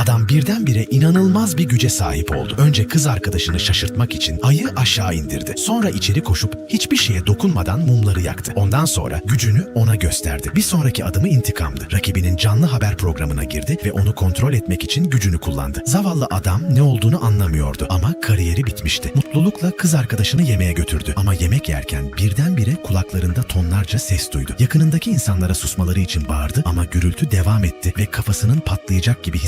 Adam birdenbire inanılmaz bir güce sahip oldu. Önce kız arkadaşını şaşırtmak için ayı aşağı indirdi. Sonra içeri koşup hiçbir şeye dokunmadan mumları yaktı. Ondan sonra gücünü ona gösterdi. Bir sonraki adımı intikamdı. Rakibinin canlı haber programına girdi ve onu kontrol etmek için gücünü kullandı. Zavallı adam ne olduğunu anlamıyordu ama kariyeri bitmişti. Mutlulukla kız arkadaşını yemeğe götürdü. Ama yemek yerken birdenbire kulaklarında tonlarca ses duydu. Yakınındaki insanlara susmaları için bağırdı ama gürültü devam etti ve kafasının patlayacak gibi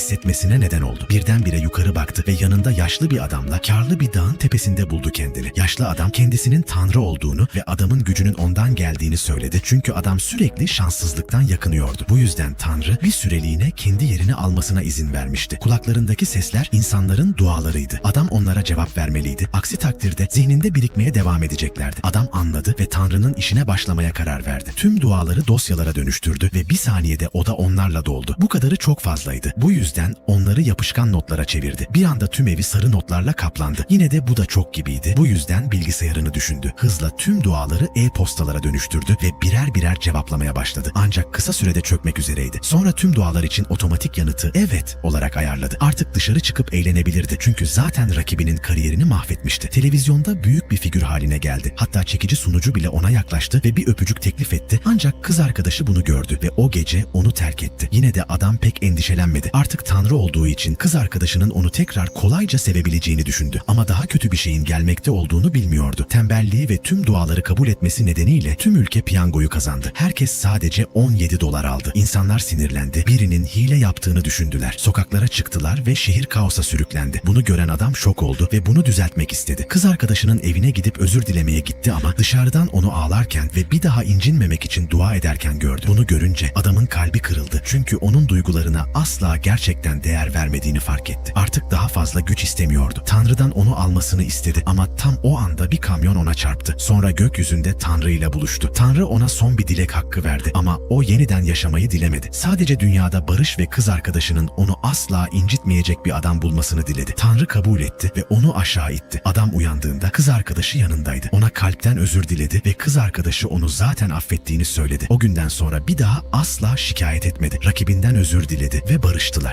hissetmesine neden oldu. Birdenbire yukarı baktı ve yanında yaşlı bir adamla karlı bir dağın tepesinde buldu kendini. Yaşlı adam kendisinin tanrı olduğunu ve adamın gücünün ondan geldiğini söyledi. Çünkü adam sürekli şanssızlıktan yakınıyordu. Bu yüzden tanrı bir süreliğine kendi yerini almasına izin vermişti. Kulaklarındaki sesler insanların dualarıydı. Adam onlara cevap vermeliydi. Aksi takdirde zihninde birikmeye devam edeceklerdi. Adam anladı ve tanrının işine başlamaya karar verdi. Tüm duaları dosyalara dönüştürdü ve bir saniyede oda onlarla doldu. Bu kadarı çok fazlaydı. Bu yüzden onları yapışkan notlara çevirdi. Bir anda tüm evi sarı notlarla kaplandı. Yine de bu da çok gibiydi. Bu yüzden bilgisayarını düşündü. Hızla tüm duaları e-postalara dönüştürdü ve birer birer cevaplamaya başladı. Ancak kısa sürede çökmek üzereydi. Sonra tüm dualar için otomatik yanıtı evet olarak ayarladı. Artık dışarı çıkıp eğlenebilirdi. Çünkü zaten rakibinin kariyerini mahvetmişti. Televizyonda büyük bir figür haline geldi. Hatta çekici sunucu bile ona yaklaştı ve bir öpücük teklif etti. Ancak kız arkadaşı bunu gördü ve o gece onu terk etti. Yine de adam pek endişelenmedi. Artık tanrı olduğu için kız arkadaşının onu tekrar kolayca sevebileceğini düşündü. Ama daha kötü bir şeyin gelmekte olduğunu bilmiyordu. Tembelliği ve tüm duaları kabul etmesi nedeniyle tüm ülke piyangoyu kazandı. Herkes sadece 17 dolar aldı. İnsanlar sinirlendi. Birinin hile yaptığını düşündüler. Sokaklara çıktılar ve şehir kaosa sürüklendi. Bunu gören adam şok oldu ve bunu düzeltmek istedi. Kız arkadaşının evine gidip özür dilemeye gitti ama dışarıdan onu ağlarken ve bir daha incinmemek için dua ederken gördü. Bunu görünce adamın kalbi kırıldı. Çünkü onun duygularına asla gerçekten değer vermediğini fark etti. Artık daha fazla güç istemiyordu. Tanrı'dan onu almasını istedi ama tam o anda bir kamyon ona çarptı. Sonra gökyüzünde Tanrı ile buluştu. Tanrı ona son bir dilek hakkı verdi ama o yeniden yaşamayı dilemedi. Sadece dünyada barış ve kız arkadaşının onu asla incitmeyecek bir adam bulmasını diledi. Tanrı kabul etti ve onu aşağı itti. Adam uyandığında kız arkadaşı yanındaydı. Ona kalpten özür diledi ve kız arkadaşı onu zaten affettiğini söyledi. O günden sonra bir daha asla şikayet etmedi. Rakibinden özür diledi ve barıştılar.